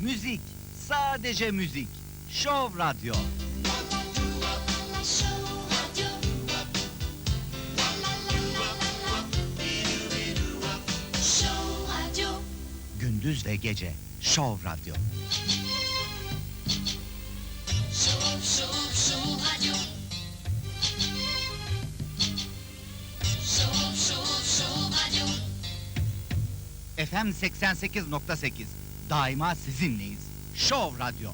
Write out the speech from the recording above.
Müzik, sadece müzik. Show Radyo. Gündüz ve gece. Show Radyo. FM 88.8. Daima sizinleyiz. Show Radyo.